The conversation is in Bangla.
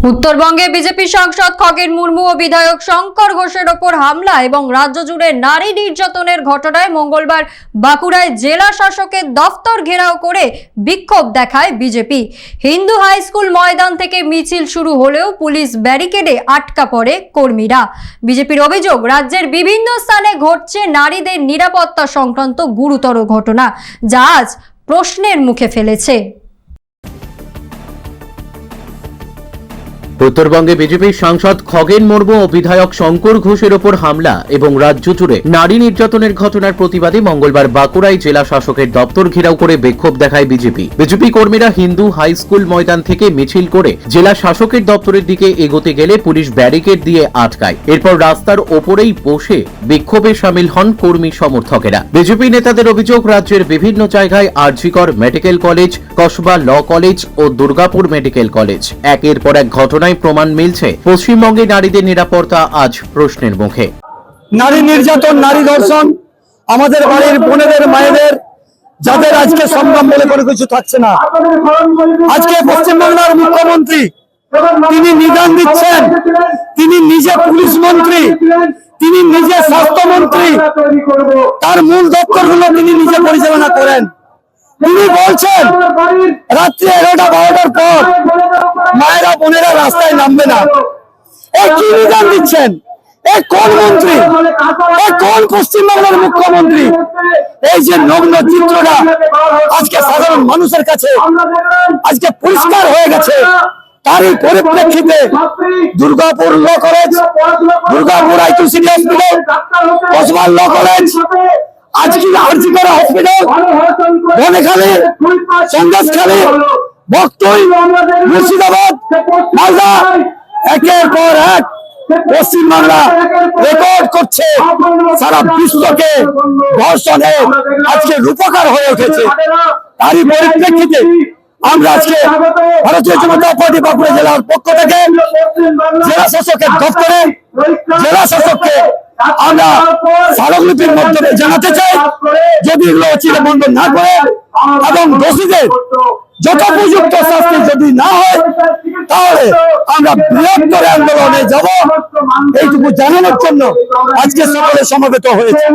উত্তরবঙ্গে বিজেপি সাংসদ খগেন মুর্মু ও বিধায়ক শঙ্কর ঘোষের ওপর হামলা এবং রাজ্য জুড়ে নারী নির্যাতনের ঘটনায় মঙ্গলবার বাঁকুড়ায় জেলা শাসকের দফতর ঘেরাও করে বিক্ষোভ দেখায় বিজেপি। হিন্দু হাই স্কুল ময়দান থেকে মিছিল শুরু হলেও পুলিশ ব্যারিকেডে আটকা পড়ে কর্মীরা। বিজেপির অভিযোগ, রাজ্যের বিভিন্ন স্থানে ঘটছে নারীদের নিরাপত্তা সংক্রান্ত গুরুতর ঘটনা, যা আজ প্রশ্নের মুখে ফেলেছে। উত্তরবঙ্গে বিজেপির সাংসদ খগেন মুর্মু ও বিধায়ক শঙ্কর ঘোষের ওপর হামলা এবং রাজ্য জুড়ে নারী নির্যাতনের ঘটনার প্রতিবাদে মঙ্গলবার বাঁকুড়ায় জেলা শাসকের দপ্তর ঘেরাও করে বিক্ষোভ দেখায় বিজেপি। বিজেপি কর্মীরা হিন্দু, হাই স্কুল ময়দান থেকে মিছিল করে জেলা শাসকের দপ্তরের দিকে এগোতে গেলে পুলিশ ব্যারিকেড দিয়ে আটকায়। এরপর রাস্তার ওপরেই বসে বিক্ষোভে সামিল হন কর্মী সমর্থকেরা। বিজেপি নেতাদের অভিযোগ, রাজ্যের বিভিন্ন জায়গায় RG Kar medical college, Kasba law college ও দুর্গাপুর মেডিকেল কলেজ। একের পর এক ঘটনায় প্রমাণ মিলছে, পশ্চিমবঙ্গে নারীদের নিরাপত্তা আজ প্রশ্নের মুখে। নারী নির্যাতন, নারী ধর্ষণ, আমাদের বাড়ির বোনেদের, মায়েদের, যাদের আজকে সংগ্রাম বলে কোনো কিছু থাকছে না। আজকে পশ্চিমবাংলার মুখ্যমন্ত্রী, তিনি নিদান দিচ্ছেন, তিনি নিজে পুলিশ মন্ত্রী, তিনি নিজে স্বাস্থ্যমন্ত্রী তার মূল দপ্তরগুলো তিনি নিজে পরিচালনা করেন। তিনি বলছেন, রাত্রি এগারোটা, বারোটার পর মায়েরা বোনেরা রাস্তায় নামবে না। এই কি নিদান দিচ্ছেন? এ কোন মন্ত্রী? এ কোন পশ্চিমবাংলার মুখ্যমন্ত্রী? এই যে নগ্ন চিত্রটা আজকে সাধারণ মানুষের কাছে আজকে পরিষ্কার হয়ে গেছে। তারই পরিপ্রেক্ষিতে Durgapur law college, Durgapur IQ City hospital Osman law college, আজকে আরজি করা হসপিটাল, বনেখালী, সন্দেশখালী বক্তই মুর্শিদাবাদ, মালদা, একের পর এক পশ্চিমবাংলা রেকর্ড করছে সারা বিশ্বকে ধর্ষণে আজকে রূপকার হয়ে উঠেছে। তারই পরিপ্রেক্ষিতে আমরা আজকে ভারতীয় জনতা পার্টি বাঁকুড়া জেলার পক্ষ থেকে জেলা শাসকের দপ্তরে, জেলা শাসককে আমরা স্মারকলিপির মাধ্যমে জানাতে চাই। যদি এগুলো চিরে বন্ধ না করে এবং দোষীদের যথোপযুক্ত শাস্তি যদি না হয়, তাহলে আমরা বৃহত্তর আন্দোলনে যাব। এইটুকু জানানোর জন্য আজকে সকলে সমবেত হয়েছে।